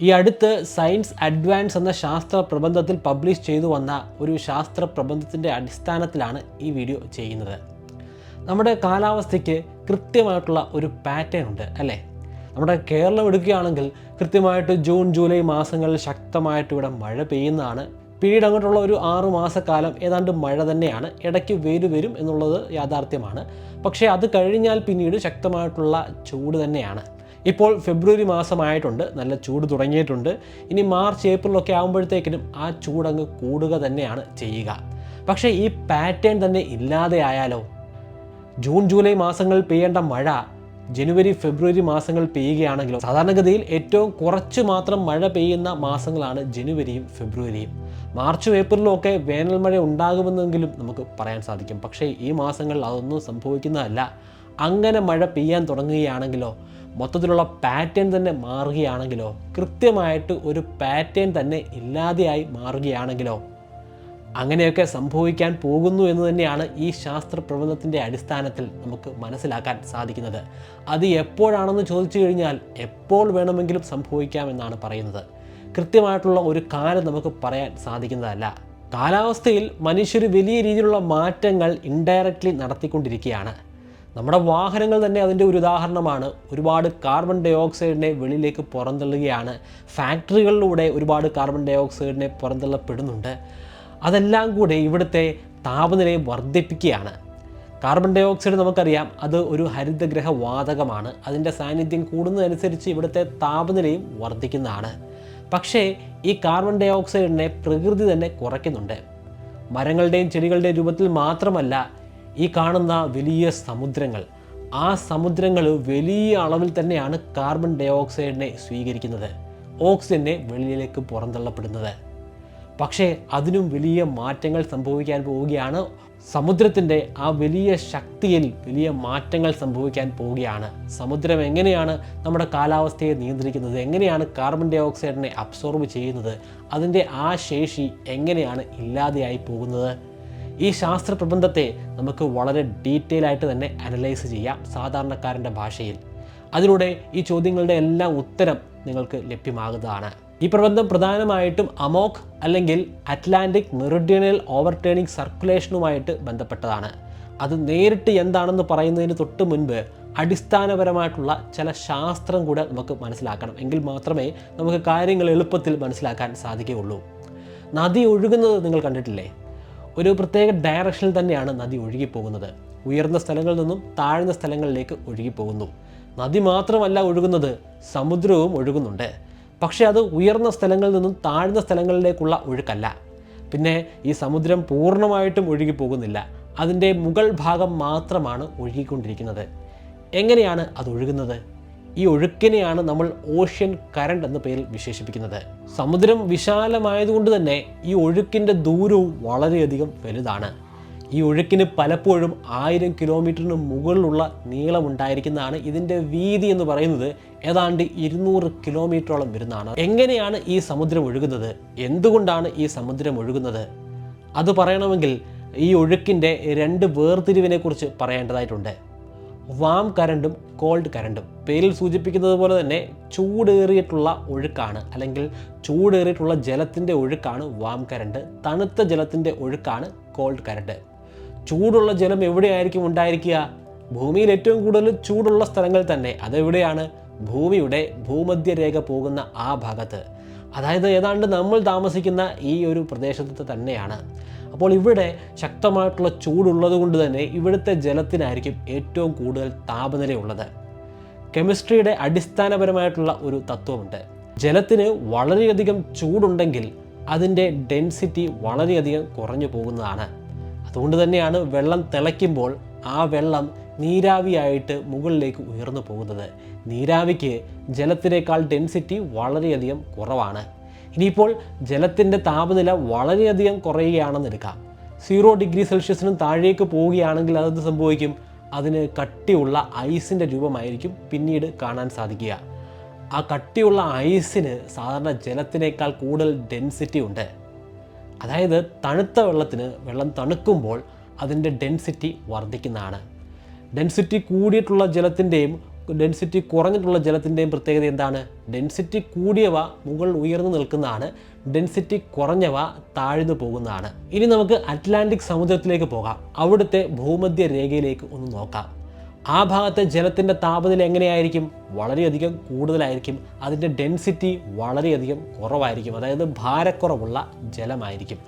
ഈ അടുത്ത് science advance എന്ന ശാസ്ത്ര പ്രബന്ധത്തിൽ പബ്ലിഷ് ചെയ്തു വന്ന ഒരു ശാസ്ത്ര പ്രബന്ധത്തിന്റെ അടിസ്ഥാനത്തിലാണ് ഈ വീഡിയോ ചെയ്യുന്നത്. നമ്മുടെ കാലാവസ്ഥയ്ക്ക് കൃത്യമായിട്ടുള്ള ഒരു പാറ്റേൺ ഉണ്ട് അല്ലേ? നമ്മുടെ കേരളം എടുക്കുകയാണെങ്കിൽ കൃത്യമായിട്ട് ജൂൺ ജൂലൈ മാസങ്ങളിൽ ശക്തമായിട്ട് ഇവിടെ മഴ പെയ്യുന്നതാണ്. പിന്നീട് അങ്ങോട്ടുള്ള ഒരു ആറു മാസക്കാലം ഏതാണ്ട് മഴ തന്നെയാണ്. ഇടയ്ക്ക് വേര് വരും എന്നുള്ളത് യാഥാർത്ഥ്യമാണ്. പക്ഷേ അത് കഴിഞ്ഞാൽ പിന്നീട് ശക്തമായിട്ടുള്ള ചൂട് തന്നെയാണ്. ഇപ്പോൾ ഫെബ്രുവരി മാസമായിട്ടുണ്ട്. നല്ല ചൂട് തുടങ്ങിയിട്ടുണ്ട്. ഇനി മാർച്ച് ഏപ്രിലൊക്കെ ആകുമ്പോഴത്തേക്കിനും ആ ചൂടങ്ങ് കൂടുക തന്നെയാണ് ചെയ്യുക. പക്ഷേ ഈ പാറ്റേൺ തന്നെ ഇല്ലാതെ ആയാലോ? ജൂൺ ജൂലൈ മാസങ്ങൾ പെയ്യേണ്ട മഴ ജനുവരി ഫെബ്രുവരി മാസങ്ങൾ പെയ്യുകയാണെങ്കിലോ? സാധാരണഗതിയിൽ ഏറ്റവും കുറച്ച് മാത്രം മഴ പെയ്യുന്ന മാസങ്ങളാണ് ജനുവരിയും ഫെബ്രുവരിയും. മാർച്ചും ഏപ്രിലും ഒക്കെ വേനൽ മഴ ഉണ്ടാകുമെന്നെങ്കിലും നമുക്ക് പറയാൻ സാധിക്കും. പക്ഷേ ഈ മാസങ്ങളിൽ അതൊന്നും സംഭവിക്കുന്നതല്ല. അങ്ങനെ മഴ പെയ്യാൻ തുടങ്ങുകയാണെങ്കിലോ? മൊത്തത്തിലുള്ള പാറ്റേൺ തന്നെ മാറുകയാണെങ്കിലോ കൃത്യമായിട്ട് ഒരു പാറ്റേൺ തന്നെ ഇല്ലാതെയായി മാറുകയാണെങ്കിലോ അങ്ങനെയൊക്കെ സംഭവിക്കാൻ പോകുന്നു എന്ന് തന്നെയാണ് ഈ ശാസ്ത്ര പ്രബന്ധത്തിന്റെ അടിസ്ഥാനത്തിൽ നമുക്ക് മനസ്സിലാക്കാൻ സാധിക്കുന്നത്. അത് എപ്പോഴാണെന്ന് ചോദിച്ചു കഴിഞ്ഞാൽ എപ്പോൾ വേണമെങ്കിലും സംഭവിക്കാമെന്നാണ് പറയുന്നത്. കൃത്യമായിട്ടുള്ള ഒരു കാലം നമുക്ക് പറയാൻ സാധിക്കുന്നതല്ല. കാലാവസ്ഥയിൽ മനുഷ്യർ വലിയ രീതിയിലുള്ള മാറ്റങ്ങൾ ഇൻഡയറക്റ്റ്ലി നടത്തിക്കൊണ്ടിരിക്കുകയാണ്. നമ്മുടെ വാഹനങ്ങൾ തന്നെ അതിന്റെ ഒരു ഉദാഹരണമാണ്. ഒരുപാട് കാർബൺ ഡൈ ഓക്സൈഡിനെ വെളിയിലേക്ക് പുറന്തള്ളുകയാണ്. ഫാക്ടറികളിലൂടെ ഒരുപാട് കാർബൺ ഡൈ ഓക്സൈഡിനെ പുറന്തള്ളപ്പെടുന്നുണ്ട്. അതെല്ലാം കൂടെ ഇവിടുത്തെ താപനിലയെ വർദ്ധിപ്പിക്കുകയാണ്. കാർബൺ ഡൈ ഓക്സൈഡ് നമുക്കറിയാം അത് ഒരു ഹരിതഗ്രഹ വാതകമാണ്. അതിന്റെ സാന്നിധ്യം കൂടുന്നതനുസരിച്ച് ഇവിടുത്തെ താപനിലയും വർദ്ധിക്കുന്നതാണ്. പക്ഷേ ഈ കാർബൺ ഡൈ ഓക്സൈഡിനെ പ്രകൃതി തന്നെ കുറയ്ക്കുന്നുണ്ട്. മരങ്ങളുടെയും ചെടികളുടെയും രൂപത്തിൽ മാത്രമല്ല ഈ കാണുന്ന വലിയ സമുദ്രങ്ങൾ ആ സമുദ്രങ്ങൾ വലിയ അളവിൽ തന്നെയാണ് കാർബൺ ഡൈ ഓക്സൈഡിനെ സ്വീകരിക്കുന്നത് ഓക്സിജനെ വെളിയിലേക്ക് പുറന്തള്ളപ്പെടുന്നത്. പക്ഷേ അതിനും വലിയ മാറ്റങ്ങൾ സംഭവിക്കാൻ പോവുകയാണ്. സമുദ്രത്തിന്റെ ആ വലിയ ശക്തിയിൽ വലിയ മാറ്റങ്ങൾ സംഭവിക്കാൻ പോവുകയാണ്. സമുദ്രം എങ്ങനെയാണ് നമ്മുടെ കാലാവസ്ഥയെ നിയന്ത്രിക്കുന്നത് എങ്ങനെയാണ് കാർബൺ ഡൈ ഓക്സൈഡിനെ അബ്സോർബ് ചെയ്യുന്നത് അതിന്റെ ആ ശേഷി എങ്ങനെയാണ് ഇല്ലാതെയായി പോകുന്നത്? ഈ ശാസ്ത്ര പ്രബന്ധത്തെ നമുക്ക് വളരെ ഡീറ്റെയിൽ ആയിട്ട് തന്നെ അനലൈസ് ചെയ്യാം സാധാരണക്കാരന്റെ ഭാഷയിൽ. അതിലൂടെ ഈ ചോദ്യങ്ങളുടെ എല്ലാം ഉത്തരം നിങ്ങൾക്ക് ലഭ്യമാകുന്നതാണ്. ഈ പ്രബന്ധം പ്രധാനമായിട്ടും അമോക് അല്ലെങ്കിൽ അറ്റ്ലാന്റിക് മെറിഡിയണൽ ഓവർടേണിംഗ് സർക്കുലേഷനുമായിട്ട് ബന്ധപ്പെട്ടതാണ്. അത് നേരിട്ട് എന്താണെന്ന് പറയുന്നതിന് തൊട്ട് മുൻപ് അടിസ്ഥാനപരമായിട്ടുള്ള ചില ശാസ്ത്രം കൂടെ നമുക്ക് മനസ്സിലാക്കണം. എങ്കിൽ മാത്രമേ നമുക്ക് കാര്യങ്ങൾ എളുപ്പത്തിൽ മനസ്സിലാക്കാൻ സാധിക്കുകയുള്ളൂ. നദി ഒഴുകുന്നത് നിങ്ങൾ കണ്ടിട്ടില്ലേ? ഒരു പ്രത്യേക ഡയറക്ഷനിൽ തന്നെയാണ് നദി ഒഴുകിപ്പോകുന്നത്. ഉയർന്ന സ്ഥലങ്ങളിൽ നിന്നും താഴ്ന്ന സ്ഥലങ്ങളിലേക്ക് ഒഴുകിപ്പോകുന്നു. നദി മാത്രമല്ല ഒഴുകുന്നത് സമുദ്രവും ഒഴുകുന്നുണ്ട്. പക്ഷേ അത് ഉയർന്ന സ്ഥലങ്ങളിൽ നിന്നും താഴ്ന്ന സ്ഥലങ്ങളിലേക്കുള്ള ഒഴുക്കല്ല. പിന്നെ ഈ സമുദ്രം പൂർണമായിട്ടും ഒഴുകിപ്പോകുന്നില്ല. അതിന്റെ മുകൾ ഭാഗം മാത്രമാണ് ഒഴുകിക്കൊണ്ടിരിക്കുന്നത്. എങ്ങനെയാണ് അത് ഒഴുകുന്നത്? ഈ ഒഴുക്കിനെയാണ് നമ്മൾ ഓഷ്യൻ കരണ്ട് എന്ന പേരിൽ വിശേഷിപ്പിക്കുന്നത്. സമുദ്രം വിശാലമായതുകൊണ്ട് തന്നെ ഈ ഒഴുക്കിന്റെ ദൂരവും വളരെയധികം വലുതാണ്. ഈ ഒഴുക്കിന് പലപ്പോഴും ആയിരം കിലോമീറ്ററിന് മുകളിലുള്ള നീളമുണ്ടായിരിക്കുന്നതാണ് ഇതിന്റെ വീതി എന്ന് പറയുന്നത് ഏതാണ്ട് ഇരുന്നൂറ് കിലോമീറ്ററോളം വരുന്നതാണ്. എങ്ങനെയാണ് ഈ സമുദ്രം ഒഴുകുന്നത്? എന്തുകൊണ്ടാണ് ഈ സമുദ്രം ഒഴുകുന്നത്? അത് പറയണമെങ്കിൽ ഈ ഒഴുക്കിന്റെ രണ്ട് വേർതിരിവിനെക്കുറിച്ച് പറയേണ്ടതായിട്ടുണ്ട്. Warm കരണ്ടും called കരണ്ടും. പേരിൽ സൂചിപ്പിക്കുന്നത് പോലെ തന്നെ ചൂടേറിയിട്ടുള്ള ഒഴുക്കാണ് അല്ലെങ്കിൽ ചൂടേറിയിട്ടുള്ള ജലത്തിന്റെ ഒഴുക്കാണ് വാം കരണ്ട് തണുത്ത ജലത്തിന്റെ ഒഴുക്കാണ് കോൾഡ് കരണ്ട്. ചൂടുള്ള ജലം എവിടെയായിരിക്കും ഉണ്ടായിരിക്കുക? ഭൂമിയിൽ ഏറ്റവും കൂടുതൽ ചൂടുള്ള സ്ഥലങ്ങൾ തന്നെ അതെവിടെയാണ്? ഭൂമിയുടെ ഭൂമധ്യരേഖ പോകുന്ന ആ ഭാഗത്ത്. അതായത് ഏതാണ്ട് നമ്മൾ താമസിക്കുന്ന ഈ ഒരു പ്രദേശത്ത് തന്നെയാണ്. അപ്പോൾ ഇവിടെ ശക്തമായിട്ടുള്ള ചൂടുള്ളത് കൊണ്ട് തന്നെ ഇവിടുത്തെ ജലത്തിനായിരിക്കും ഏറ്റവും കൂടുതൽ താപനിലയുള്ളത്. കെമിസ്ട്രിയുടെ അടിസ്ഥാനപരമായിട്ടുള്ള ഒരു തത്വമുണ്ട്. ജലത്തിന് വളരെയധികം ചൂടുണ്ടെങ്കിൽ അതിന്റെ ഡെൻസിറ്റി വളരെയധികം കുറഞ്ഞു പോകുന്നതാണ്. അതുകൊണ്ട് തന്നെയാണ് വെള്ളം തിളയ്ക്കുമ്പോൾ ആ വെള്ളം നീരാവിയായിട്ട് മുകളിലേക്ക് ഉയർന്നു പോകുന്നത്. നീരാവിക്ക് ജലത്തിനേക്കാൾ ഡെൻസിറ്റി വളരെയധികം കുറവാണ്. ഇനിയിപ്പോൾ ജലത്തിന്റെ താപനില വളരെയധികം കുറയുകയാണെന്ന് എടുക്കാം. സീറോ ഡിഗ്രി സെൽഷ്യസിനും താഴേക്ക് പോവുകയാണെങ്കിൽ അതെന്ത് സംഭവിക്കും? അതിന് കട്ടിയുള്ള ഐസിന്റെ രൂപമായിരിക്കും പിന്നീട് കാണാൻ സാധിക്കുക. ആ കട്ടിയുള്ള ഐസിന് സാധാരണ ജലത്തിനേക്കാൾ കൂടുതൽ ഡെൻസിറ്റി ഉണ്ട്. അതായത് തണുത്ത വെള്ളത്തിന് വെള്ളം തണുക്കുമ്പോൾ അതിന്റെ ഡെൻസിറ്റി വർദ്ധിക്കുന്നതാണ്. ഡെൻസിറ്റി കൂടിയിട്ടുള്ള ജലത്തിന്റെയും ഡെൻസിറ്റി കുറഞ്ഞിട്ടുള്ള ജലത്തിന്റെയും പ്രത്യേകത എന്താണ്? ഡെൻസിറ്റി കൂടിയവ മുകൾ ഉയർന്നു നിൽക്കുന്നതാണ്. ഡെൻസിറ്റി കുറഞ്ഞവ താഴ്ന്നു പോകുന്നതാണ്. ഇനി നമുക്ക് അറ്റ്ലാന്റിക് സമുദ്രത്തിലേക്ക് പോകാം. അവിടുത്തെ ഭൂമധ്യ രേഖയിലേക്ക് ഒന്ന് നോക്കാം. ആ ഭാഗത്തെ ജലത്തിന്റെ താപനില എങ്ങനെയായിരിക്കും? വളരെയധികം കൂടുതലായിരിക്കും. അതിന്റെ ഡെൻസിറ്റി വളരെയധികം കുറവായിരിക്കും. അതായത് ഭാരക്കുറവുള്ള ജലമായിരിക്കും.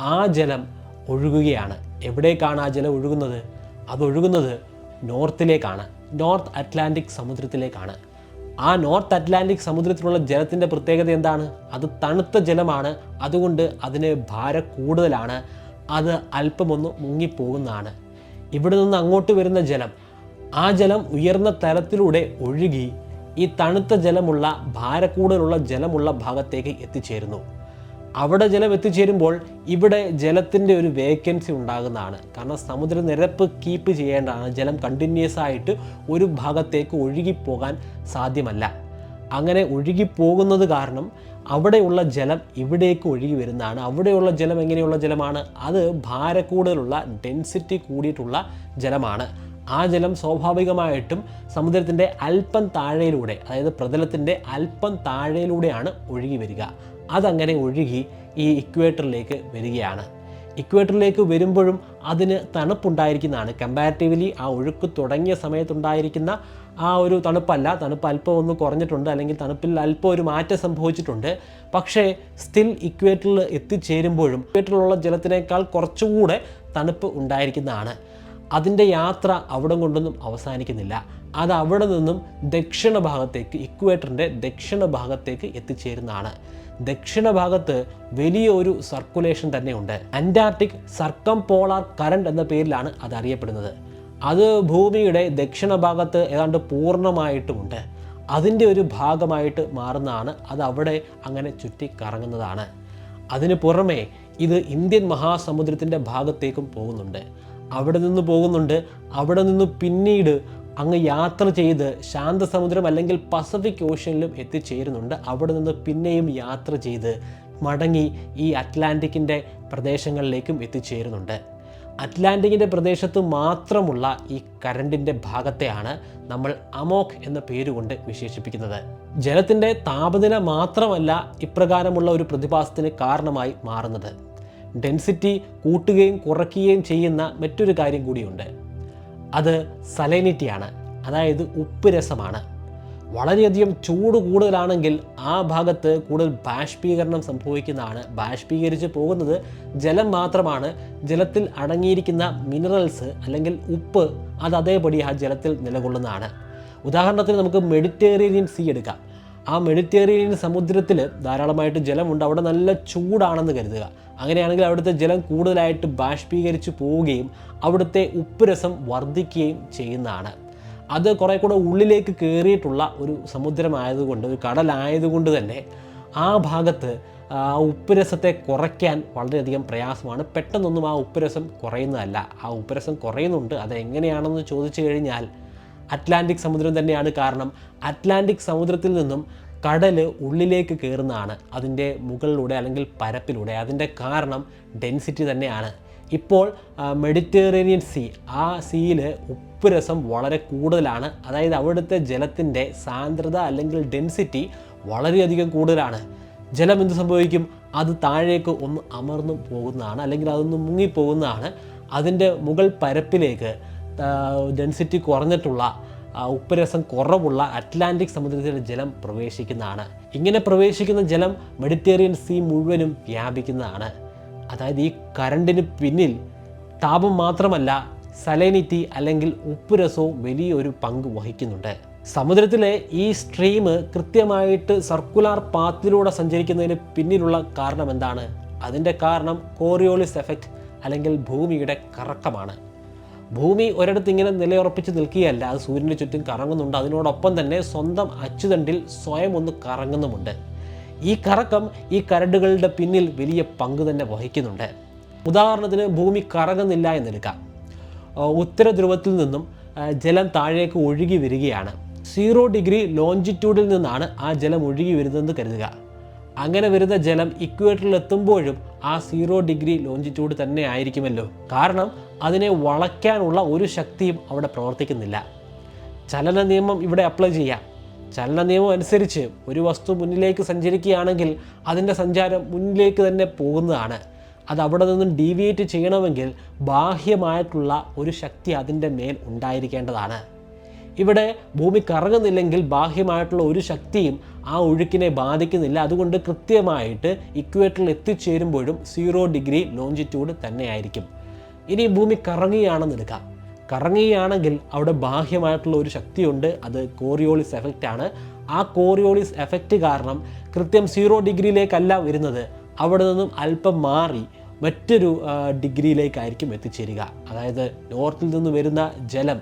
ആ ജലം ഒഴുകുകയാണ്. എവിടേക്കാണ് ആ ജലം ഒഴുകുന്നത്? അത് ഒഴുകുന്നത് നോർത്തിലേക്കാണ് നോർത്ത് അറ്റ്ലാന്റിക് സമുദ്രത്തിലേക്കാണ്. ആ നോർത്ത് അറ്റ്ലാന്റിക് സമുദ്രത്തിലുള്ള ജലത്തിന്റെ പ്രത്യേകത എന്താണ്? അത് തണുത്ത ജലമാണ് അതുകൊണ്ട് അതിന് ഭാര കൂടുതലാണ് അത് അല്പമൊന്ന് മുങ്ങിപ്പോകുന്നതാണ്. ഇവിടെ നിന്ന് അങ്ങോട്ട് വരുന്ന ജലം ആ ജലം ഉയർന്ന തലത്തിലൂടെ ഒഴുകി ഈ തണുത്ത ജലമുള്ള ഭാരക്കൂടുതലുള്ള ജലമുള്ള ഭാഗത്തേക്ക് എത്തിച്ചേരുന്നു. അവിടെ ജലം എത്തിച്ചേരുമ്പോൾ ഇവിടെ ജലത്തിന്റെ ഒരു വേക്കൻസി ഉണ്ടാകുന്നതാണ്. കാരണം സമുദ്രനിരപ്പ് കീപ്പ് ചെയ്യേണ്ടതാണ്. ജലം കണ്ടിന്യൂസ് ആയിട്ട് ഒരു ഭാഗത്തേക്ക് ഒഴുകിപ്പോകാൻ സാധ്യമല്ല. അങ്ങനെ ഒഴുകിപ്പോകുന്നത് കാരണം അവിടെയുള്ള ജലം ഇവിടേക്ക് ഒഴുകി വരുന്നതാണ്. അവിടെയുള്ള ജലം എങ്ങനെയുള്ള ജലമാണ്? അത് ഭാരക്കൂടുതലുള്ള ഡെൻസിറ്റി കൂടിയിട്ടുള്ള ജലമാണ്. ആ ജലം സ്വാഭാവികമായിട്ടും സമുദ്രത്തിന്റെ അല്പം താഴെയിലൂടെ അതായത് പ്രതലത്തിന്റെ അല്പം താഴെയിലൂടെയാണ് ഒഴുകി വരിക. അതങ്ങനെ ഒഴുകി ഈ ഇക്വേറ്ററിലേക്ക് വരികയാണ്. ഇക്വേറ്ററിലേക്ക് വരുമ്പോഴും അതിന് തണുപ്പുണ്ടായിരിക്കുന്നതാണ്. കമ്പാരിറ്റീവ്ലി ആ ഒഴുക്ക് തുടങ്ങിയ സമയത്തുണ്ടായിരിക്കുന്ന ആ ഒരു തണുപ്പല്ല. തണുപ്പ് അല്പം ഒന്ന് കുറഞ്ഞിട്ടുണ്ട് അല്ലെങ്കിൽ തണുപ്പിൽ അല്പം ഒരു മാറ്റം സംഭവിച്ചിട്ടുണ്ട്. പക്ഷേ സ്റ്റിൽ ഇക്വേറ്ററിൽ എത്തിച്ചേരുമ്പോഴും ഇക്വേറ്ററിലുള്ള ജലത്തിനേക്കാൾ കുറച്ചുകൂടെ തണുപ്പ് ഉണ്ടായിരിക്കുന്നതാണ്. അതിന്റെ യാത്ര അവിടം കൊണ്ടൊന്നും അവസാനിക്കുന്നില്ല. അത് അവിടെ നിന്നും ദക്ഷിണ ഭാഗത്തേക്ക് ഇക്വേറ്ററിന്റെ ദക്ഷിണ ഭാഗത്തേക്ക് എത്തിച്ചേരുന്നതാണ്. ദക്ഷിണ ഭാഗത്ത് വലിയ ഒരു സർക്കുലേഷൻ തന്നെയുണ്ട്. അന്റാർട്ടിക് സർക്കം പോളാർ കറണ്ട് എന്ന പേരിലാണ് അത് അറിയപ്പെടുന്നത്. അത് ഭൂമിയുടെ ദക്ഷിണ ഭാഗത്ത് ഏതാണ്ട് പൂർണമായിട്ടുമുണ്ട്. അതിന്റെ ഒരു ഭാഗമായിട്ട് മാറുന്നതാണ്. അത് അവിടെ അങ്ങനെ ചുറ്റി കറങ്ങുന്നതാണ് അതിന് പുറമേ ഇത് ഇന്ത്യൻ മഹാസമുദ്രത്തിന്റെ ഭാഗത്തേക്കും പോകുന്നുണ്ട്. അവിടെ നിന്ന് പോകുന്നുണ്ട്. അവിടെ നിന്ന് പിന്നീട് അങ്ങ് യാത്ര ചെയ്ത് ശാന്തസമുദ്രം അല്ലെങ്കിൽ പസഫിക് ഓഷ്യനിലും എത്തിച്ചേരുന്നുണ്ട്. അവിടെ നിന്ന് പിന്നെയും യാത്ര ചെയ്ത് മടങ്ങി ഈ അറ്റ്ലാന്റിക്കിന്റെ പ്രദേശങ്ങളിലേക്കും എത്തിച്ചേരുന്നുണ്ട്. അറ്റ്ലാന്റിക്കിന്റെ പ്രദേശത്ത് മാത്രമുള്ള ഈ കരണ്ടിന്റെ ഭാഗത്തെയാണ് നമ്മൾ അമോക് എന്ന പേരുകൊണ്ട് വിശേഷിപ്പിക്കുന്നത്. ജലത്തിന്റെ താപനില മാത്രമല്ല ഇപ്രകാരമുള്ള ഒരു പ്രതിഭാസത്തിന് കാരണമായി മാറുന്നത്. ഡെൻസിറ്റി കൂട്ടുകയും കുറയ്ക്കുകയും ചെയ്യുന്ന മറ്റൊരു കാര്യം കൂടിയുണ്ട്. അത് സലൈനിറ്റിയാണ് അതായത് ഉപ്പ് രസമാണ്. വളരെയധികം ചൂട് കൂടുതലാണെങ്കിൽ ആ ഭാഗത്ത് കൂടുതൽ ബാഷ്പീകരണം സംഭവിക്കുന്നതാണ്. ബാഷ്പീകരിച്ച് പോകുന്നത് ജലം മാത്രമാണ്. ജലത്തിൽ അടങ്ങിയിരിക്കുന്ന മിനറൽസ് അല്ലെങ്കിൽ ഉപ്പ് അത് അതേപടി ആ ജലത്തിൽ നിലകൊള്ളുന്നതാണ്. ഉദാഹരണത്തിന് നമുക്ക് മെഡിറ്റേറിയൻ സീ എടുക്കാം. ആ മെഡിറ്റേറിയൻ സമുദ്രത്തിൽ ധാരാളമായിട്ട് ജലമുണ്ട്. അവിടെ നല്ല ചൂടാണെന്ന് കരുതുക. അങ്ങനെയാണെങ്കിൽ അവിടുത്തെ ജലം കൂടുതലായിട്ട് ബാഷ്പീകരിച്ച് പോവുകയും അവിടുത്തെ ഉപ്പ് രസം വർദ്ധിക്കുകയും ചെയ്യുന്നതാണ്. അത് കുറേ കൂടെ ഉള്ളിലേക്ക് കയറിയിട്ടുള്ള ഒരു സമുദ്രമായതുകൊണ്ട് ഒരു കടലായതുകൊണ്ട് തന്നെ ആ ഭാഗത്ത് ആ ഉപ്പുരസത്തെ കുറയ്ക്കാൻ വളരെയധികം പ്രയാസമാണ്. പെട്ടെന്നൊന്നും ആ ഉപ്പുരസം കുറയുന്നതല്ല. ആ ഉപ്പുരസം കുറയുന്നുണ്ട്. അത് എങ്ങനെയാണെന്ന് ചോദിച്ചു കഴിഞ്ഞാൽ അറ്റ്ലാന്റിക് സമുദ്രം തന്നെയാണ് കാരണം. അറ്റ്ലാന്റിക് സമുദ്രത്തിൽ നിന്നും കടൽ ഉള്ളിലേക്ക് കയറുന്നതാണ് അതിന്റെ മുകളിലൂടെ അല്ലെങ്കിൽ പരപ്പിലൂടെ. അതിന്റെ കാരണം ഡെൻസിറ്റി തന്നെയാണ്. ഇപ്പോൾ മെഡിറ്ററേനിയൻ സീ ആ സീയിൽ ഉപ്പ് രസം വളരെ കൂടുതലാണ്. അതായത് അവിടുത്തെ ജലത്തിന്റെ സാന്ദ്രത അല്ലെങ്കിൽ ഡെൻസിറ്റി വളരെയധികം കൂടുതലാണ്. ജലം എന്ത് സംഭവിക്കും? അത് താഴേക്ക് ഒന്ന് അമർന്നു പോകുന്നതാണ് അല്ലെങ്കിൽ അതൊന്ന് മുങ്ങിപ്പോകുന്നതാണ്. അതിന്റെ മുകൾ പരപ്പിലേക്ക് ഡെൻസിറ്റി കുറഞ്ഞിട്ടുള്ള ഉപ്പുരസം കുറവുള്ള അറ്റ്ലാന്റിക് സമുദ്രത്തിലെ ജലം പ്രവേശിക്കുന്നതാണ്. ഇങ്ങനെ പ്രവേശിക്കുന്ന ജലം മെഡിറ്റേറിയൻ സീ മുഴുവനും വ്യാപിക്കുന്നതാണ്. അതായത് ഈ കരണ്ടിന് പിന്നിൽ താപം മാത്രമല്ല സലൈനിറ്റി അല്ലെങ്കിൽ ഉപ്പുരസവും വലിയൊരു പങ്ക് വഹിക്കുന്നുണ്ട്. സമുദ്രത്തിലെ ഈ സ്ട്രീം കൃത്യമായിട്ട് സർക്കുലർ പാത്തിലൂടെ സഞ്ചരിക്കുന്നതിന് പിന്നിലുള്ള കാരണം എന്താണ്? അതിന്റെ കാരണം കോറിയോളിസ് എഫക്റ്റ് അല്ലെങ്കിൽ ഭൂമിയുടെ കറക്കമാണ്. ഭൂമി ഒരിടത്ത് ഇങ്ങനെ നിലയുറപ്പിച്ച് നിൽക്കുകയല്ല. അത് സൂര്യന് ചുറ്റും കറങ്ങുന്നുണ്ട്. അതിനോടൊപ്പം തന്നെ സ്വന്തം അച്ചുതണ്ടിൽ സ്വയം ഒന്ന് കറങ്ങുന്നുമുണ്ട്. ഈ കറക്കം ഈ കരടുകളുടെ പിന്നിൽ വലിയ പങ്ക് തന്നെ വഹിക്കുന്നുണ്ട്. ഉദാഹരണത്തിന് ഭൂമി കറങ്ങുന്നില്ല എന്നെടുക്കാം. ഉത്തര ധ്രുവത്തിൽ നിന്നും ജലം താഴേക്ക് ഒഴുകി വരികയാണ്. സീറോ ഡിഗ്രി ലോഞ്ചിറ്റ്യൂഡിൽ നിന്നാണ് ആ ജലം ഒഴുകി വരുന്നതെന്ന് കരുതുക. അങ്ങനെ വരുന്ന ജലം ഇക്വേറ്ററിൽ എത്തുമ്പോഴും ആ സീറോ ഡിഗ്രി ലോഞ്ചിറ്റ്യൂഡ് തന്നെ ആയിരിക്കുമല്ലോ. കാരണം അതിനെ വളയ്ക്കാനുള്ള ഒരു ശക്തിയും അവിടെ പ്രവർത്തിക്കുന്നില്ല. ചലന നിയമം ഇവിടെ അപ്ലൈ ചെയ്യാം. ചലന നിയമം അനുസരിച്ച് ഒരു വസ്തു മുന്നിലേക്ക് സഞ്ചരിക്കുകയാണെങ്കിൽ അതിന്റെ സഞ്ചാരം മുന്നിലേക്ക് തന്നെ പോകുന്നതാണ്. അത് അവിടെ നിന്നും ഡീവിയേറ്റ് ചെയ്യണമെങ്കിൽ ബാഹ്യമായിട്ടുള്ള ഒരു ശക്തി അതിന്റെ മേൽ ഉണ്ടായിരിക്കേണ്ടതാണ്. ഇവിടെ ഭൂമി കറങ്ങുന്നില്ലെങ്കിൽ ബാഹ്യമായിട്ടുള്ള ഒരു ശക്തിയും ആ ഒഴുക്കിനെ ബാധിക്കുന്നില്ല. അതുകൊണ്ട് കൃത്യമായിട്ട് ഇക്വേറ്ററിൽ എത്തിച്ചേരുമ്പോഴും സീറോ ഡിഗ്രി ലോഞ്ചിറ്റ്യൂഡ് തന്നെയായിരിക്കും. ഇനി ഭൂമി കറങ്ങുകയാണെന്ന് എടുക്കാം. കറങ്ങുകയാണെങ്കിൽ അവിടെ ബാഹ്യമായിട്ടുള്ള ഒരു ശക്തിയുണ്ട്. അത് കോറിയോളിസ് എഫക്റ്റ് ആണ്. ആ കോറിയോളിസ് എഫക്റ്റ് കാരണം കൃത്യം സീറോ ഡിഗ്രിയിലേക്കല്ല വരുന്നത്. അവിടെ നിന്നും അല്പം മാറി മറ്റൊരു ഡിഗ്രിയിലേക്കായിരിക്കും എത്തിച്ചേരുക. അതായത് നോർത്തിൽ നിന്ന് വരുന്ന ജലം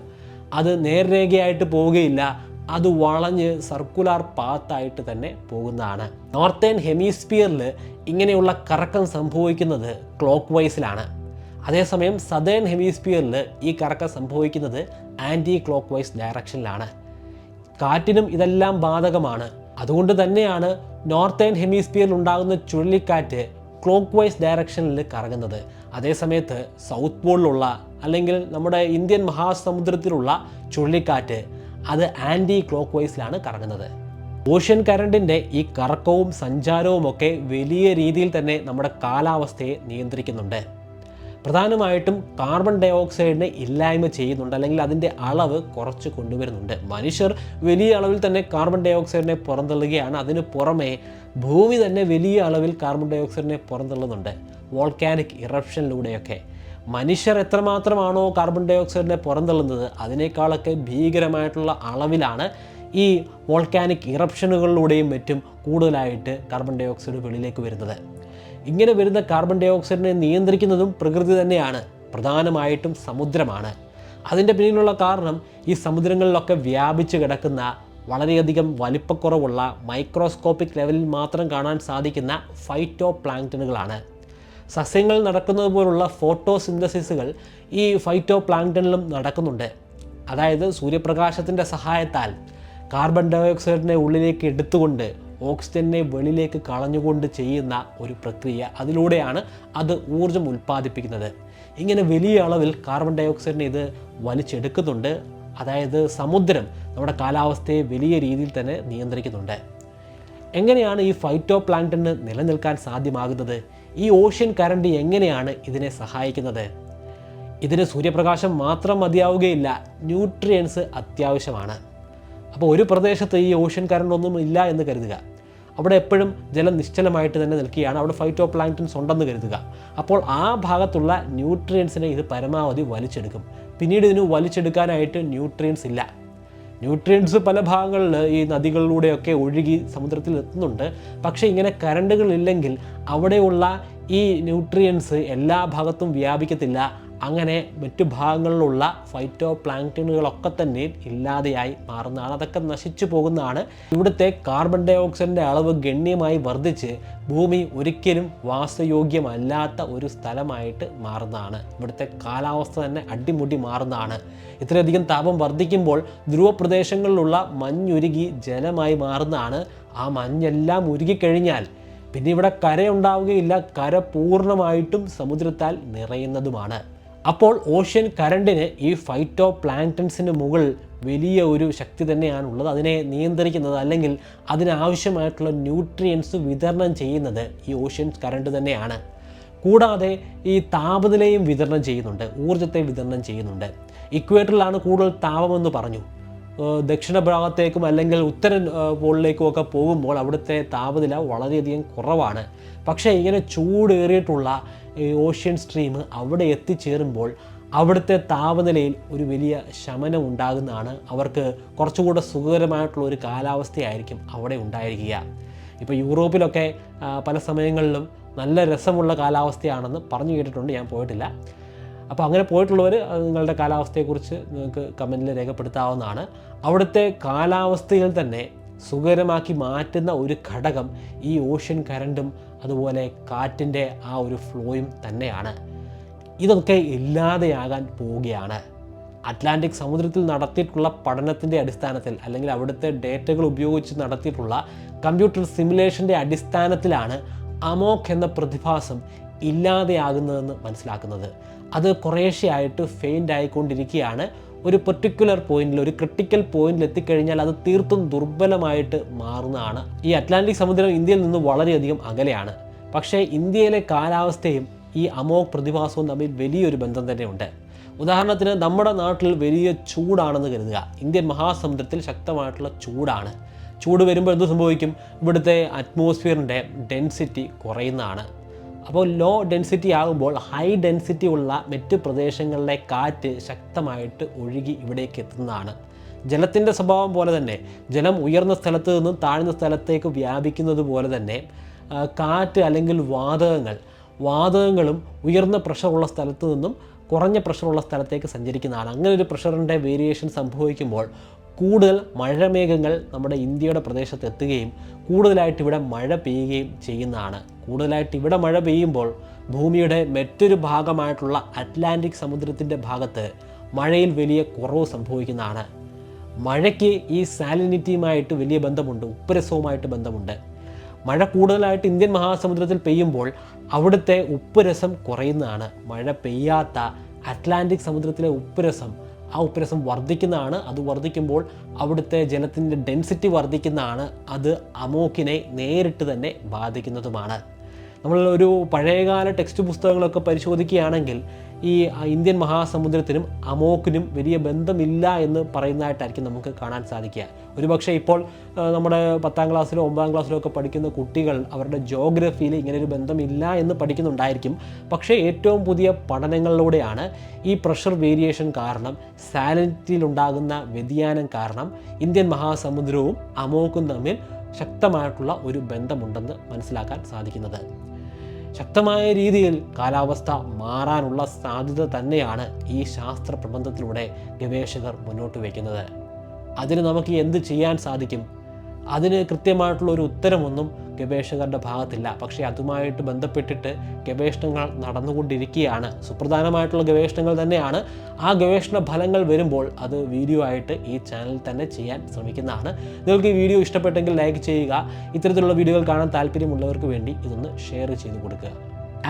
അത് നേർരേഖയായിട്ട് പോവുകയില്ല. അത് വളഞ്ഞ് സർക്കുലാർ പാത്തായിട്ട് തന്നെ പോകുന്നതാണ്. നോർത്തേൺ ഹെമിസ്ഫിയറിൽ ഇങ്ങനെയുള്ള കറക്കം സംഭവിക്കുന്നത് ക്ലോക്ക് വൈസിലാണ് അതേസമയം സതേൺ ഹെമിസ്ഫിയറിൽ ഈ കറക്കം സംഭവിക്കുന്നത് ആന്റി ക്ലോക്ക് വൈസ് ഡയറക്ഷനിലാണ് കാറ്റിനും ഇതെല്ലാം ബാധകമാണ്. അതുകൊണ്ട് തന്നെയാണ് നോർത്തേൺ ഹെമിസ്ഫിയറിൽ ഉണ്ടാകുന്ന ചുഴലിക്കാറ്റ് ക്ലോക്ക് വൈസ് ഡയറക്ഷനിൽ കറങ്ങുന്നത് അതേസമയത്ത് സൗത്ത് പോളിലുള്ള അല്ലെങ്കിൽ നമ്മുടെ ഇന്ത്യൻ മഹാസമുദ്രത്തിലുള്ള ചുഴലിക്കാറ്റ് അത് ആന്റി ക്ലോക്ക് വൈസിലാണ് കറങ്ങുന്നത്. ഓഷ്യൻ കറണ്ടിന്റെ ഈ കറക്കവും സഞ്ചാരവും ഒക്കെ വലിയ രീതിയിൽ തന്നെ നമ്മുടെ കാലാവസ്ഥയെ നിയന്ത്രിക്കുന്നുണ്ട്. പ്രധാനമായിട്ടും കാർബൺ ഡൈ ഓക്സൈഡിനെ ഇല്ലായ്മ ചെയ്യുന്നുണ്ട് അല്ലെങ്കിൽ അതിന്റെ അളവ് കുറച്ച് കൊണ്ടുവരുന്നുണ്ട്. മനുഷ്യർ വലിയ അളവിൽ തന്നെ കാർബൺ ഡൈ ഓക്സൈഡിനെ പുറന്തള്ളുകയാണ്. അതിന് പുറമെ ഭൂമി തന്നെ വലിയ അളവിൽ കാർബൺ ഡൈ ഓക്സൈഡിനെ പുറന്തള്ളുന്നുണ്ട്. വോൾക്കാനിക് ഇറപ്ഷനിലൂടെയൊക്കെ. മനുഷ്യർ എത്രമാത്രമാണോ കാർബൺ ഡൈ ഓക്സൈഡിനെ പുറന്തള്ളുന്നത് അതിനേക്കാളൊക്കെ ഭീകരമായിട്ടുള്ള അളവിലാണ് ഈ വോൾക്കാനിക് ഇറപ്ഷനുകളിലൂടെയും മറ്റും കൂടുതലായിട്ട് കാർബൺ ഡൈ ഓക്സൈഡ് വെളിയിലേക്ക് വരുന്നത്. ഇങ്ങനെ വരുന്ന കാർബൺ ഡൈ ഓക്സൈഡിനെ നിയന്ത്രിക്കുന്നതും പ്രകൃതി തന്നെയാണ്. പ്രധാനമായിട്ടും സമുദ്രമാണ്. അതിന്റെ പിന്നിലുള്ള കാരണം ഈ സമുദ്രങ്ങളിലൊക്കെ വ്യാപിച്ച് കിടക്കുന്ന വളരെയധികം വലിപ്പക്കുറവുള്ള മൈക്രോസ്കോപ്പിക് ലെവലിൽ മാത്രം കാണാൻ സാധിക്കുന്ന ഫൈറ്റോ പ്ലാങ്ടണുകളാണ് സസ്യങ്ങൾ നടക്കുന്നത് പോലുള്ള ഫോട്ടോസിന്തസിസുകൾ ഈ ഫൈറ്റോ പ്ലാങ്ടണിലും നടക്കുന്നുണ്ട്. അതായത് സൂര്യപ്രകാശത്തിന്റെ സഹായത്താൽ കാർബൺ ഡയോക്സൈഡിനെ ഉള്ളിലേക്ക് എടുത്തുകൊണ്ട് ഓക്സിജനെ വെളിയിലേക്ക് കളഞ്ഞുകൊണ്ട് ചെയ്യുന്ന ഒരു പ്രക്രിയ. അതിലൂടെയാണ് അത് ഊർജം ഉൽപ്പാദിപ്പിക്കുന്നത്. ഇങ്ങനെ വലിയ അളവിൽ കാർബൺ ഡൈ ഓക്സൈഡിനെ ഇത് വലിച്ചെടുക്കുന്നുണ്ട്. അതായത് സമുദ്രം നമ്മുടെ കാലാവസ്ഥയെ വലിയ രീതിയിൽ തന്നെ നിയന്ത്രിക്കുന്നുണ്ട്. എങ്ങനെയാണ് ഈ ഫൈറ്റോ പ്ലാന്റിന് നിലനിൽക്കാൻ സാധ്യമാകുന്നത്? ഈ ഓഷ്യൻ കറണ്ട് എങ്ങനെയാണ് ഇതിനെ സഹായിക്കുന്നത്? ഇതിന് സൂര്യപ്രകാശം മാത്രം മതിയാവുകയില്ല ന്യൂട്രിയൻസ് അത്യാവശ്യമാണ്. അപ്പോൾ ഒരു പ്രദേശത്ത് ഈ ഓഷ്യൻ കറണ്ട് ഒന്നും ഇല്ല എന്ന് കരുതുക. അവിടെ എപ്പോഴും ജലം നിശ്ചലമായിട്ട് തന്നെ നിൽക്കുകയാണ്. അവിടെ ഫൈറ്റോ പ്ലാങ്ടൻസ് ഉണ്ടെന്ന് കരുതുക. അപ്പോൾ ആ ഭാഗത്തുള്ള ന്യൂട്രിയൻസിനെ ഇത് പരമാവധി വലിച്ചെടുക്കും. പിന്നീട് ഇതിന് വലിച്ചെടുക്കാനായിട്ട് ന്യൂട്രിയൻസ് ഇല്ല. ന്യൂട്രിയൻസ് പല ഭാഗങ്ങളിൽ ഈ നദികളിലൂടെയൊക്കെ ഒഴുകി സമുദ്രത്തിൽ എത്തുന്നുണ്ട്. പക്ഷേ ഇങ്ങനെ കരണ്ടുകളില്ലെങ്കിൽ അവിടെയുള്ള ഈ ന്യൂട്രിയൻസ് എല്ലാ ഭാഗത്തും വ്യാപിക്കത്തില്ല. അങ്ങനെ മറ്റു ഭാഗങ്ങളിലുള്ള ഫൈറ്റോ പ്ലാങ്ക്ടണുകളൊക്കെ തന്നെ ഇല്ലാതെയായി മാറുന്നതാണ്. അതൊക്കെ നശിച്ചു പോകുന്നതാണ്. ഇവിടുത്തെ കാർബൺ ഡൈ ഓക്സൈഡിന്റെ അളവ് ഗണ്യമായി വർദ്ധിച്ച് ഭൂമി ഒരിക്കലും വാസയോഗ്യമല്ലാത്ത ഒരു സ്ഥലമായിട്ട് മാറുന്നതാണ്. ഇവിടുത്തെ കാലാവസ്ഥ തന്നെ അടിമുടി മാറുന്നതാണ്. ഇത്രയധികം താപം വർദ്ധിക്കുമ്പോൾ ധ്രുവ പ്രദേശങ്ങളിലുള്ള മഞ്ഞുരുകി ജലമായി മാറുന്നതാണ്. ആ മഞ്ഞെല്ലാം ഉരുകിക്കഴിഞ്ഞാൽ പിന്നെ ഇവിടെ കരയുണ്ടാവുകയില്ല. കര പൂർണമായിട്ടും സമുദ്രത്താൽ നിറയുന്നതുമാണ്. അപ്പോൾ ഓഷ്യൻ കരണ്ടിന് ഈ ഫൈറ്റോ പ്ലാന്റൻസിന് മുകളിൽ വലിയ ഒരു ശക്തി തന്നെയാണ് ഉള്ളത് അതിനെ നിയന്ത്രിക്കുന്നത് അല്ലെങ്കിൽ അതിനാവശ്യമായിട്ടുള്ള ന്യൂട്രിയൻസ് വിതരണം ചെയ്യുന്നത് ഈ ഓഷ്യൻ കരണ്ട് തന്നെയാണ്. കൂടാതെ ഈ താപനിലയും വിതരണം ചെയ്യുന്നുണ്ട്. ഊർജത്തെ വിതരണം ചെയ്യുന്നുണ്ട്. ഇക്വേറ്ററിലാണ് കൂടുതൽ താപമെന്ന് പറഞ്ഞു. ദക്ഷിണ ഭാഗത്തേക്കും അല്ലെങ്കിൽ ഉത്തരൻ പോളിലേക്കും ഒക്കെ പോകുമ്പോൾ അവിടുത്തെ താപനില വളരെയധികം കുറവാണ്. പക്ഷേ ഇങ്ങനെ ചൂടേറിയിട്ടുള്ള ഓഷ്യൻ സ്ട്രീം അവിടെ എത്തിച്ചേരുമ്പോൾ അവിടുത്തെ താപനിലയിൽ ഒരു വലിയ ശമനം ഉണ്ടാകുന്നതാണ്. അവർക്ക് കുറച്ചുകൂടെ സുഖകരമായിട്ടുള്ള ഒരു കാലാവസ്ഥയായിരിക്കും അവിടെ ഉണ്ടായിരിക്കുക. ഇപ്പോൾ യൂറോപ്പിലൊക്കെ പല സമയങ്ങളിലും നല്ല രസമുള്ള കാലാവസ്ഥയാണെന്ന് പറഞ്ഞു കേട്ടിട്ടുണ്ട്. ഞാൻ പോയിട്ടില്ല. അപ്പോൾ അങ്ങനെ പോയിട്ടുള്ളവർ നിങ്ങളുടെ കാലാവസ്ഥയെക്കുറിച്ച് നിങ്ങൾക്ക് കമന്റിൽ രേഖപ്പെടുത്താവുന്നതാണ്. അവിടുത്തെ കാലാവസ്ഥയിൽ തന്നെ സുഖകരമാക്കി മാറ്റുന്ന ഒരു ഘടകം ഈ ഓഷ്യൻ കരണ്ടും അതുപോലെ കാറ്റിന്റെ ആ ഒരു ഫ്ലോയും തന്നെയാണ്. ഇതൊക്കെ ഇല്ലാതെയാകാൻ പോവുകയാണ്. അറ്റ്ലാന്റിക് സമുദ്രത്തിൽ നടത്തിയിട്ടുള്ള പഠനത്തിന്റെ അടിസ്ഥാനത്തിൽ അല്ലെങ്കിൽ അവിടുത്തെ ഡേറ്റകൾ ഉപയോഗിച്ച് നടത്തിയിട്ടുള്ള കമ്പ്യൂട്ടർ സിമുലേഷന്റെ അടിസ്ഥാനത്തിലാണ് അമോഖ് എന്ന പ്രതിഭാസം ഇല്ലാതെയാകുന്നതെന്ന് മനസ്സിലാക്കുന്നത്. അത് കുറേശ്ശെയായിട്ട് ഫെയിന്റ് ആയിക്കൊണ്ടിരിക്കുകയാണ് ഒരു പെർട്ടിക്കുലർ പോയിന്റിൽ ഒരു ക്രിട്ടിക്കൽ പോയിന്റിൽ എത്തിക്കഴിഞ്ഞാൽ അത് തീർത്തും ദുർബലമായിട്ട് മാറുന്നതാണ്. ഈ അറ്റ്ലാന്റിക് സമുദ്രം ഇന്ത്യയിൽ നിന്ന് വളരെയധികം അകലെയാണ്. പക്ഷേ ഇന്ത്യയിലെ കാലാവസ്ഥയും ഈ അമോക് പ്രതിഭാസവും തമ്മിൽ വലിയൊരു ബന്ധം തന്നെയുണ്ട്. ഉദാഹരണത്തിന് നമ്മുടെ നാട്ടിൽ വലിയ ചൂടാണെന്ന് കരുതുക. ഇന്ത്യൻ മഹാസമുദ്രത്തിൽ ശക്തമായിട്ടുള്ള ചൂടാണ്. ചൂട് വരുമ്പോൾ എന്ത് സംഭവിക്കും? ഇവിടുത്തെ അറ്റ്മോസ്ഫിയറിന്റെ ഡെൻസിറ്റി കുറയുന്നതാണ്. അപ്പോൾ ലോ ഡെൻസിറ്റി ആകുമ്പോൾ ഹൈ ഡെൻസിറ്റി ഉള്ള മറ്റ് പ്രദേശങ്ങളിലെ കാറ്റ് ശക്തമായിട്ട് ഒഴുകി ഇവിടേക്ക് എത്തുന്നതാണ്. ജലത്തിന്റെ സ്വഭാവം പോലെ തന്നെ ജലം ഉയർന്ന സ്ഥലത്ത് നിന്നും താഴ്ന്ന സ്ഥലത്തേക്ക് വ്യാപിക്കുന്നത് പോലെ തന്നെ കാറ്റ് അല്ലെങ്കിൽ വാതകങ്ങൾ വാതകങ്ങളും ഉയർന്ന പ്രഷറുള്ള സ്ഥലത്ത് നിന്നും കുറഞ്ഞ പ്രഷറുള്ള സ്ഥലത്തേക്ക് സഞ്ചരിക്കുന്നതാണ്. അങ്ങനെ ഒരു പ്രഷറിന്റെ വേരിയേഷൻ സംഭവിക്കുമ്പോൾ കൂടുതൽ മഴമേഘങ്ങൾ നമ്മുടെ ഇന്ത്യയുടെ പ്രദേശത്ത് എത്തുകയും കൂടുതലായിട്ട് ഇവിടെ മഴ പെയ്യുകയും ചെയ്യുന്നതാണ്. കൂടുതലായിട്ട് ഇവിടെ മഴ പെയ്യുമ്പോൾ ഭൂമിയുടെ മറ്റൊരു ഭാഗമായിട്ടുള്ള അറ്റ്ലാന്റിക് സമുദ്രത്തിന്റെ ഭാഗത്ത് മഴയിൽ വലിയ കുറവ് സംഭവിക്കുന്നതാണ്. മഴയ്ക്ക് ഈ സാലിനിറ്റിയുമായിട്ട് വലിയ ബന്ധമുണ്ട് ഉപ്പുരസവുമായിട്ട് ബന്ധമുണ്ട്. മഴ കൂടുതലായിട്ട് ഇന്ത്യൻ മഹാസമുദ്രത്തിൽ പെയ്യുമ്പോൾ അവിടുത്തെ ഉപ്പുരസം കുറയുന്നതാണ്. മഴ പെയ്യാത്ത അറ്റ്ലാന്റിക് സമുദ്രത്തിലെ ഉപ്പുരസം ആ ഉപ്പുരസം വർദ്ധിക്കുന്നതാണ്. അത് വർദ്ധിക്കുമ്പോൾ അവിടുത്തെ ജലത്തിന്റെ ഡെൻസിറ്റി വർദ്ധിക്കുന്നതാണ്. അത് അമോക്കിനെ നേരിട്ട് തന്നെ ബാധിക്കുന്നതുമാണ്. നമ്മൾ ഒരു പഴയകാല ടെക്സ്റ്റ് പുസ്തകങ്ങളൊക്കെ പരിശോധിക്കുകയാണെങ്കിൽ ഈ ഇന്ത്യൻ മഹാസമുദ്രത്തിനും അമോക്കിനും വലിയ ബന്ധമില്ല എന്ന് പറയുന്നതായിട്ടായിരിക്കും നമുക്ക് കാണാൻ സാധിക്കുക. ഒരുപക്ഷെ ഇപ്പോൾ നമ്മുടെ പത്താം ക്ലാസ്സിലോ ഒമ്പതാം ക്ലാസ്സിലോ ഒക്കെ പഠിക്കുന്ന കുട്ടികൾ അവരുടെ ജോഗ്രഫിയിൽ ഇങ്ങനെ ഒരു ബന്ധമില്ല എന്ന് പഠിക്കുന്നുണ്ടായിരിക്കും. പക്ഷേ ഏറ്റവും പുതിയ പഠനങ്ങളിലൂടെയാണ് ഈ പ്രഷർ വേരിയേഷൻ കാരണം സാലിനിറ്റിയിലുണ്ടാകുന്ന വ്യതിയാനം കാരണം ഇന്ത്യൻ മഹാസമുദ്രവും അമോക്കും തമ്മിൽ ശക്തമായിട്ടുള്ള ഒരു ബന്ധമുണ്ടെന്ന് മനസ്സിലാക്കാൻ സാധിക്കുന്നത്. ശക്തമായ രീതിയിൽ കാലാവസ്ഥ മാറാനുള്ള സാധ്യത തന്നെയാണ് ഈ ശാസ്ത്ര പ്രബന്ധത്തിലൂടെ ഗവേഷകർ മുന്നോട്ട് വയ്ക്കുന്നത് അതിന് നമുക്ക് എന്ത് ചെയ്യാൻ സാധിക്കും? അതിന് കൃത്യമായിട്ടുള്ള ഒരു ഉത്തരമൊന്നും ഗവേഷകരുടെ ഭാഗത്തില്ല. പക്ഷേ അതുമായിട്ട് ബന്ധപ്പെട്ടിട്ട് ഗവേഷണങ്ങൾ നടന്നുകൊണ്ടിരിക്കുകയാണ്. സുപ്രധാനമായിട്ടുള്ള ഗവേഷണങ്ങൾ തന്നെയാണ്. ആ ഗവേഷണ ഫലങ്ങൾ വരുമ്പോൾ അത് വീഡിയോ ആയിട്ട് ഈ ചാനലിൽ തന്നെ ചെയ്യാൻ ശ്രമിക്കുന്നതാണ്. നിങ്ങൾക്ക് ഈ വീഡിയോ ഇഷ്ടപ്പെട്ടെങ്കിൽ ലൈക്ക് ചെയ്യുക. ഇത്തരത്തിലുള്ള വീഡിയോകൾ കാണാൻ താല്പര്യമുള്ളവർക്ക് വേണ്ടി ഇതൊന്ന് ഷെയർ ചെയ്ത് കൊടുക്കുക.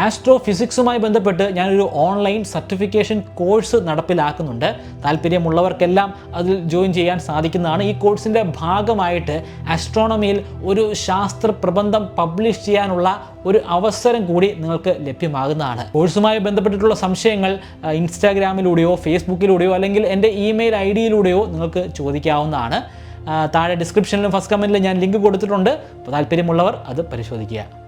ആസ്ട്രോ ഫിസിക്സുമായി ബന്ധപ്പെട്ട് ഞാനൊരു ഓൺലൈൻ സർട്ടിഫിക്കേഷൻ കോഴ്സ് നടപ്പിലാക്കുന്നുണ്ട്. താല്പര്യമുള്ളവർക്കെല്ലാം അതിൽ ജോയിൻ ചെയ്യാൻ സാധിക്കുന്നതാണ്. ഈ കോഴ്സിന്റെ ഭാഗമായിട്ട് ആസ്ട്രോണമിയിൽ ഒരു ശാസ്ത്ര പ്രബന്ധം പബ്ലിഷ് ചെയ്യാനുള്ള ഒരു അവസരം കൂടി നിങ്ങൾക്ക് ലഭ്യമാകുന്നതാണ്. കോഴ്സുമായി ബന്ധപ്പെട്ടിട്ടുള്ള സംശയങ്ങൾ ഇൻസ്റ്റാഗ്രാമിലൂടെയോ ഫേസ്ബുക്കിലൂടെയോ അല്ലെങ്കിൽ എന്റെ ഇമെയിൽ ഐ ഡിയിലൂടെയോ നിങ്ങൾക്ക് ചോദിക്കാവുന്നതാണ്. താഴെ ഡിസ്ക്രിപ്ഷനിലും ഫസ്റ്റ് കമന്റിലും ഞാൻ ലിങ്ക് കൊടുത്തിട്ടുണ്ട്. താല്പര്യമുള്ളവർ അത് പരിശോധിക്കുക.